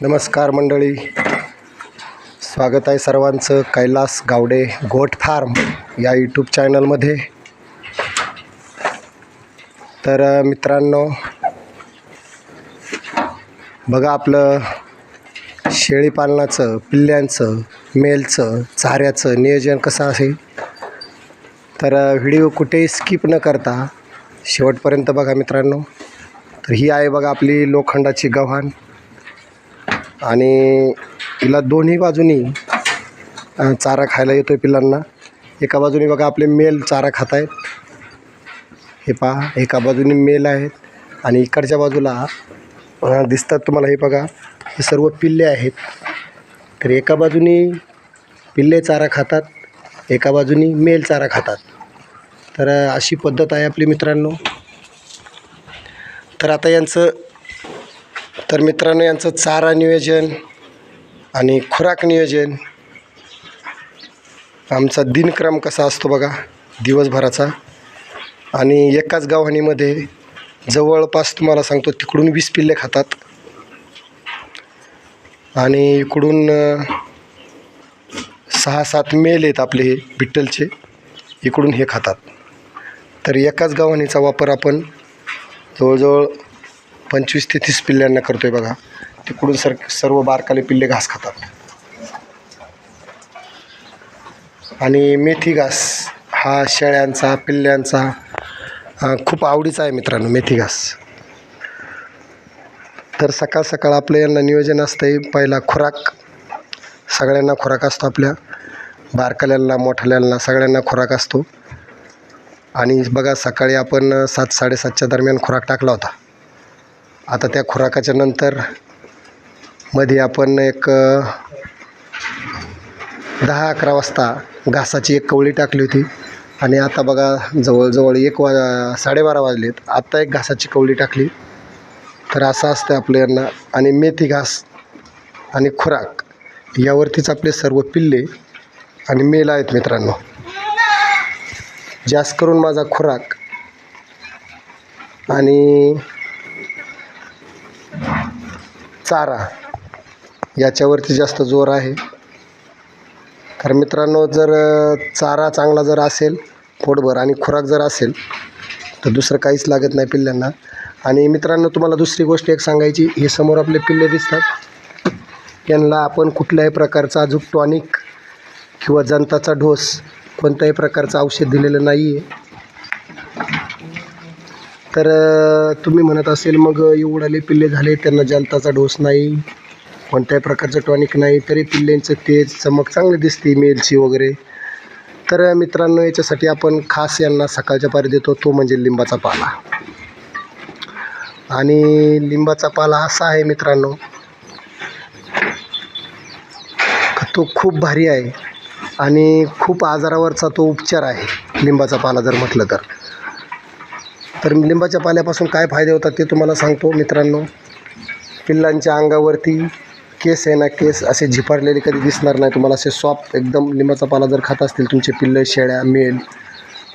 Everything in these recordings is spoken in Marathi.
नमस्कार मंडळी. स्वागत आहे सर्वांचं. कैलास गावडे गोट फार्म या यूट्यूब चॅनलमध्ये. तर मित्रांनो बघा आपलं शेळीपालनाचं पिल्ल्यांचं मेलचं चाऱ्याचं नियोजन कसं असेल? तर व्हिडिओ कुठेही स्किप न करता शेवटपर्यंत बघा मित्रांनो. तर ही आहे बघा आपली लोखंडाची गव्हाण. आणि तिला दोन्ही बाजूनी चारा खायला येतो आहे पिल्लांना. एका बाजूने बघा आपले मेल चारा खात आहेत. हे पहा एका बाजूने मेल आहेत आणि इकडच्या बाजूला दिसतात तुम्हाला हे बघा हे सर्व पिल्ले आहेत. तर एका बाजूनी पिल्ले चारा खातात एका बाजूनी मेल चारा खातात. तर अशी पद्धत आहे आपली मित्रांनो. तर आता यांचं तर मित्रांनो यांचं चारा नियोजन आणि खुराक नियोजन. आमचा दिनक्रम कसा असतो बघा दिवसभराचा. आणि एकाच गव्हाणीमध्ये जवळपास तुम्हाला सांगतो तिकडून वीस पिल्ले खातात. आणि इकडून सहा सात मेल आहेत आपले हे विठ्ठलचे इकडून हे खातात. तर एकाच गव्हाणीचा वापर आपण जवळजवळ पंचवीस ते तीस पिल्ल्यांना करतो आहे बघा. तिकडून सर सर्व बारकाले पिल्ले घास खातात. आणि मेथी घास हा शेळ्यांचा पिल्ल्यांचा खूप आवडीचा आहे मित्रांनो मेथी घास. तर सकाळ सकाळ आपलं यांना नियोजन असतं आहे पहिला खुराक सगळ्यांना खुराक असतो आपल्या. बारकाल्यांना मोठाल्यांना सगळ्यांना खुराक असतो. आणि बघा सकाळी आपण सात साडेसातच्या दरम्यान खुराक टाकला होता. आता त्या खुराकाच्या नंतर मध्ये आपण एक दहा अकरा वाजता घासाची एक कवळी टाकली होती. आणि आता बघा जवळजवळ एक वा साडेबारा वाजलेत. आत्ता एक घासाची कवळी टाकली. तर असं असतं आपलं यांना आणि मेथी घास आणि खुराक यावरतीच आपले सर्व पिल्ले आणि मेल आहेत मित्रांनो. जास्त करून माझा खुराक आणि चारा याच्यावरती जास्त जोर आहे. तर मित्रांनो जर चारा चांगला जर असेल पोटभर आणि खुराक जर असेल तर दुसरं काहीच लागत नाही पिल्ल्यांना आणि मित्रांनो तुम्हाला दुसरी गोष्ट एक सांगायची हे समोर आपले पिल्ले दिसतात. यांना आपण कुठल्याही प्रकारचा अजून टॉनिक किंवा जंताचा ढोस कोणत्याही प्रकारचं औषध दिलेलं नाही आहे तर तुम्ही म्हणत असेल मग एवढाले पिल्ले झाले त्यांना जलताचा डोस नाही कोणत्याही प्रकारचं टॉनिक नाही तरी पिल्ल्यांचं तेज चमक चांगली दिसते मेलची वगैरे. तर मित्रांनो याच्यासाठी आपण खास यांना सकाळच्या पारी देतो तो म्हणजे लिंबाचा पाला. आणि लिंबाचा पाला असा आहे मित्रांनो तो खूप भारी आहे आणि खूप आजारावरचा तो उपचार आहे लिंबाचा पाला जर म्हटलं तर. तर लिंबाच्या पाल्यापासून काय फायदे होतात ते तुम्हाला सांगतो मित्रांनो. पिल्लांच्या अंगावरती केस आहे ना केस असे झिपारलेले कधी दिसणार नाही. तुम्हाला असे सॉफ्ट एकदम लिंबाचा पाला जर खात असतील तुमचे पिल्लं शेळ्या मेल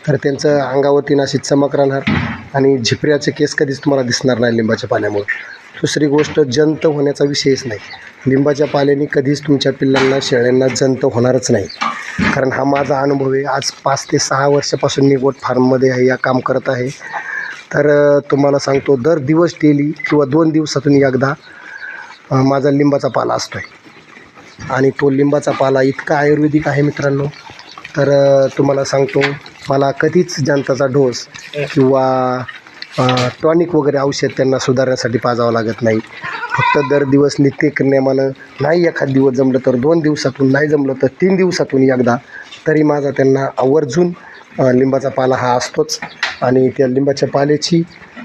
तर त्यांचं अंगावरती ना अशी चमक राहणार आणि झिपऱ्याचे केस कधीच तुम्हाला दिसणार नाही लिंबाच्या पाल्यामुळे. दुसरी गोष्ट जंत होण्याचा विषयच नाही. लिंबाच्या पाल्याने कधीच तुमच्या पिल्लांना शेळ्यांना जंत होणारच नाही. कारण हा माझा अनुभव आहे. आज पाच ते सहा वर्षापासून मी गोट फार्ममध्ये आहे या काम करत आहे. तर तुम्हाला सांगतो दर दिवस डेली किंवा दोन दिवसातून एकदा माझा लिंबाचा पाला असतो आहे आणि तो लिंबाचा पाला इतका आयुर्वेदिक आहे मित्रांनो. तर तुम्हाला सांगतो मला कधीच जनताचा डोस किंवा टॉनिक वगैरे औषध त्यांना सुधारण्यासाठी पाजावं लागत नाही. फक्त दर दिवस नित्यनियमानं नाही एखाद दिवस जमलं तर दोन दिवसातून नाही जमलं तर तीन दिवसातून एकदा तरी माझा त्यांना आवर्जून लिंबाचा पाला हा असतोच. आणि त्या लिंबाच्या पाल्याची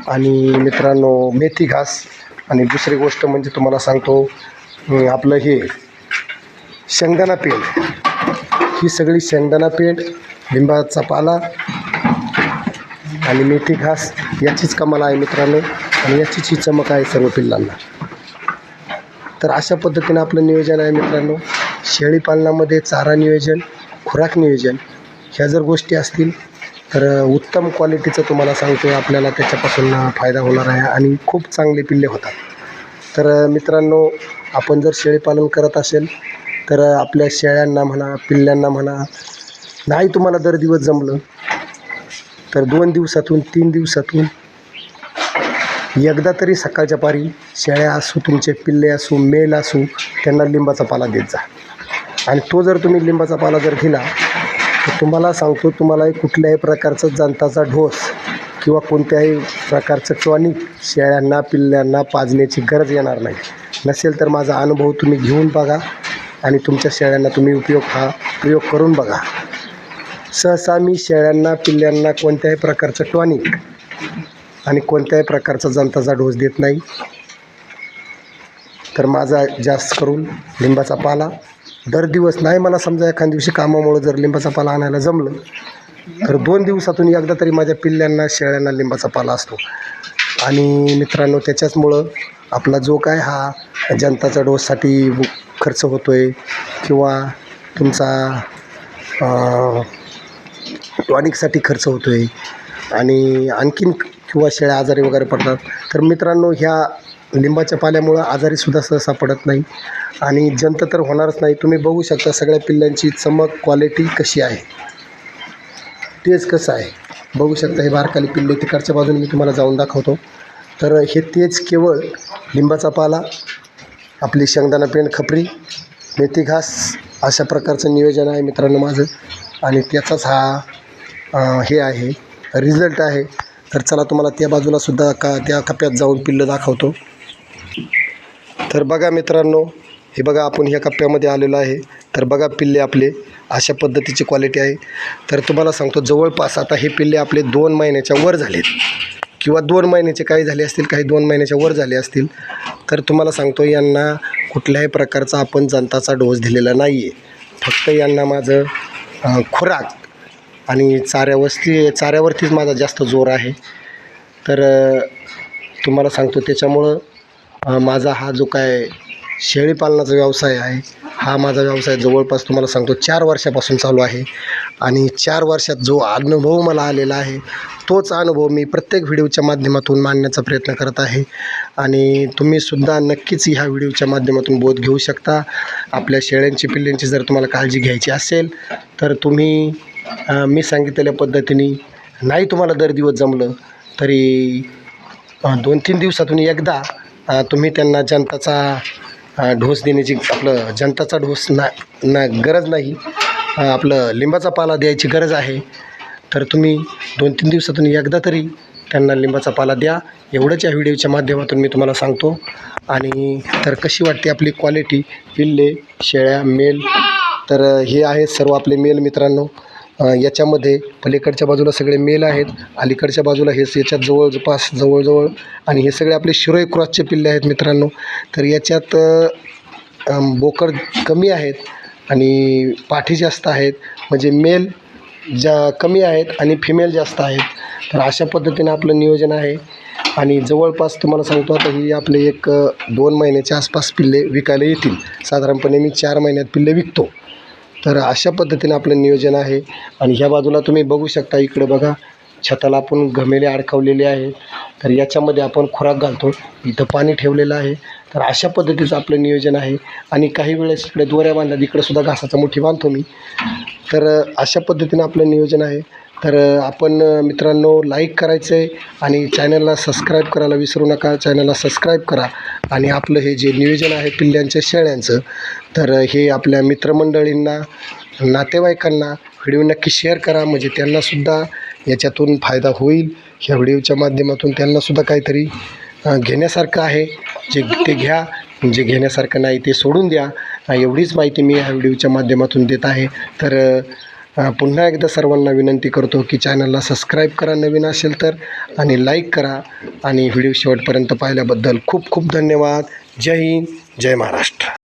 आणि मित्रांनो मेथी घास. आणि दुसरी गोष्ट म्हणजे तुम्हाला सांगतो आपलं हे शेंगदाणा पेंड. ही सगळी शेंगदाणा पेंड लिंबाचा पाला आणि मेथी घास याचीच कमाल आहे मित्रांनो. आणि याचीच ही चमक आहे सर्व पिल्लांना. तर अशा पद्धतीनं आपलं नियोजन आहे मित्रांनो. शेळीपालनामध्ये चारा नियोजन खुराक नियोजन ह्या जर गोष्टी असतील तर उत्तम क्वालिटीचं तुम्हाला सांगतो आपल्याला त्याच्यापासून फायदा होणार आहे आणि खूप चांगले पिल्ले होतात. तर मित्रांनो आपण जर शेळीपालन करत असेल तर आपल्या शेळ्यांना म्हणा पिल्ल्यांना म्हणा नाही तुम्हाला दर दिवस जमलं तर दोन दिवसातून तीन दिवसातून एकदा तरी सकाळच्या पारी शेळ्या असू तुमचे पिल्ले असू मेल असू त्यांना लिंबाचा पाला देत जा. आणि तो जर तुम्ही लिंबाचा पाला जर दिला तुम्हाला सांगतो तुम्हाला कुठल्याही प्रकारचा जंताचा ढोस किंवा कोणत्याही प्रकारचं टॉनिक शेळ्यांना पिल्ल्यांना पाजण्याची गरज येणार नाही. नसेल तर माझा अनुभव तुम्ही घेऊन बघा आणि तुमच्या शेळ्यांना तुम्ही उपयोग हा प्रयोग करून बघा. सहसा मी शेळ्यांना पिल्ल्यांना कोणत्याही प्रकारचं टॉनिक आणि कोणत्याही प्रकारचा जंताचा डोस देत नाही. तर माझा जास्त करून लिंबाचा पाला दर दिवस नाही मला समजा एखाद्या दिवशी कामामुळं जर लिंबाचा पाला आणायला जमलं तर दोन दिवसातून एकदा तरी माझ्या पिल्ल्यांना शेळ्यांना लिंबाचा पाला असतो. आणि मित्रांनो त्याच्याचमुळं आपला जो काय हा जनताचा डोससाठी खर्च होतो आहे किंवा तुमचा टॉनिकसाठी खर्च होतो आहे आणि आणखीन किंवा शेळ्या आजारी वगैरे पडतात तर मित्रांनो ह्या लिंबाच्या पाल्यामुळं आजारीसुद्धा सहसा पडत नाही. आणि जंत तर होणारच नाही. तुम्ही बघू शकता सगळ्या पिल्लांची चमक क्वालिटी कशी आहे. तेच कसं आहे. बघू शकता हे बारकाली पिल्ले तिकडच्या बाजूने मी तुम्हाला जाऊन दाखवतो. तर हे तेच केवळ लिंबाचा पाला आपली शेंगदाणा पेंड खपरी मेथी घास अशा प्रकारचं नियोजन आहे मित्रांनो माझं. आणि त्याचाच हा हे आहे. रिझल्ट आहे. तर चला तुम्हाला त्या बाजूलासुद्धा का त्या कप्प्यात जाऊन पिल्लं दाखवतो. तर बघा मित्रांनो हे बघा आपण ह्या कप्प्यामध्ये आलेलो आहे. तर बघा पिल्ले आपले अशा पद्धतीची क्वालिटी आहे. तर तुम्हाला सांगतो जवळपास आता हे पिल्ले आपले दोन महिन्याच्या वर झालेत. किंवा दोन महिन्याचे काही झाले असतील काही दोन महिन्याच्या वर झाले असतील. तर तुम्हाला सांगतो यांना कुठल्याही प्रकारचा आपण जंताचा डोस दिलेला नाही आहे फक्त यांना माझं खुराक आणि चाऱ्यावरती चाऱ्यावरतीच माझा जास्त जोर आहे. तर तुम्हाला सांगतो त्याच्यामुळं माझा हा जो काय शेळीपालनाचा व्यवसाय आहे हा माझा व्यवसाय जवळपास तुम्हाला सांगतो चार वर्षापासून चालू आहे. आणि चार वर्षात जो अनुभव मला आलेला आहे तोच अनुभव मी प्रत्येक व्हिडिओच्या माध्यमातून मांडण्याचा प्रयत्न करत आहे. आणि तुम्हीसुद्धा नक्कीच ह्या व्हिडिओच्या माध्यमातून बोध घेऊ शकता. आपल्या शेळ्यांची पिल्ल्यांची जर तुम्हाला काळजी घ्यायची असेल तर तुम्ही मी सांगितलेल्या पद्धतीने नाही तुम्हाला दर दिवस जमलं तरी दोन तीन दिवसातून एकदा तुम्ही त्यांना जनताचा ढोस देण्याची आपलं जनताचा ढोस ना ना गरज नाही. आपलं लिंबाचा पाला द्यायची गरज आहे. तर तुम्ही दोन तीन दिवसातून एकदा तरी त्यांना लिंबाचा पाला द्या. एवढंच या व्हिडिओच्या माध्यमातून मी तुम्हाला सांगतो. आणि तर कशी वाटते आपली क्वालिटी पिल्ले शेळ्या मेल. तर हे आहेत सर्व आपले मेल मित्रांनो. याच्यामध्ये पलीकडच्या बाजूला सगळे मेल आहेत. अलीकडच्या बाजूला हे याच्यात जवळपास जवळजवळ आणि हे सगळे आपले शिरोई क्रॉसचे पिल्ले आहेत मित्रांनो. तर याच्यात बोकड कमी आहेत आणि पाठी जास्त आहेत. म्हणजे मेल ज्या कमी आहेत आणि फिमेल जास्त आहेत. तर अशा पद्धतीने आपलं नियोजन आहे. आणि जवळपास तुम्हाला सांगतो आता ही आपले एक दोन महिन्याच्या आसपास पिल्ले विकायला येतील. साधारणपणे मी चार महिन्यात पिल्ले विकतो. तर अशा पद्धतीनं आपलं नियोजन आहे. आणि ह्या बाजूला तुम्ही बघू शकता इकडे बघा छताला आपण घमेले अडकवलेले आहेत. तर याच्यामध्ये आपण खुराक घालतो. इथं पाणी ठेवलेलं आहे. तर अशा पद्धतीचं आपलं नियोजन आहे. आणि काही वेळेस इकडे दोऱ्या बांधल्या इकडे सुद्धा घासाचा मुठी बांधतो मी. तर अशा पद्धतीनं आपलं नियोजन आहे. तर आपण मित्रांनो लाईक करायचं आहे आणि चॅनलला सबस्क्राईब करायला विसरू नका. चॅनलला सबस्क्राईब करा आणि आपलं हे जे नियोजन आहे पिल्ल्यांच्या शेळ्यांचं तर हे आपल्या मित्रमंडळींना नातेवाईकांना व्हिडिओ नक्की शेअर करा. म्हणजे त्यांनासुद्धा याच्यातून फायदा होईल. ह्या व्हिडिओच्या माध्यमातून त्यांनासुद्धा काहीतरी घेण्यासारखं आहे. जे ते घ्या. जे घेण्यासारखं नाही ते सोडून द्या. एवढीच माहिती मी ह्या व्हिडिओच्या माध्यमातून देत आहे. तर पुन्हा एकदा सर्वांना विनंती करतो की चॅनलला सबस्क्राईब करा नवीन असेल तर आणि लाईक करा आणि व्हिडिओ शेवटपर्यंत पाहिल्याबद्दल खूप खूप धन्यवाद. जय हिंद जय महाराष्ट्र.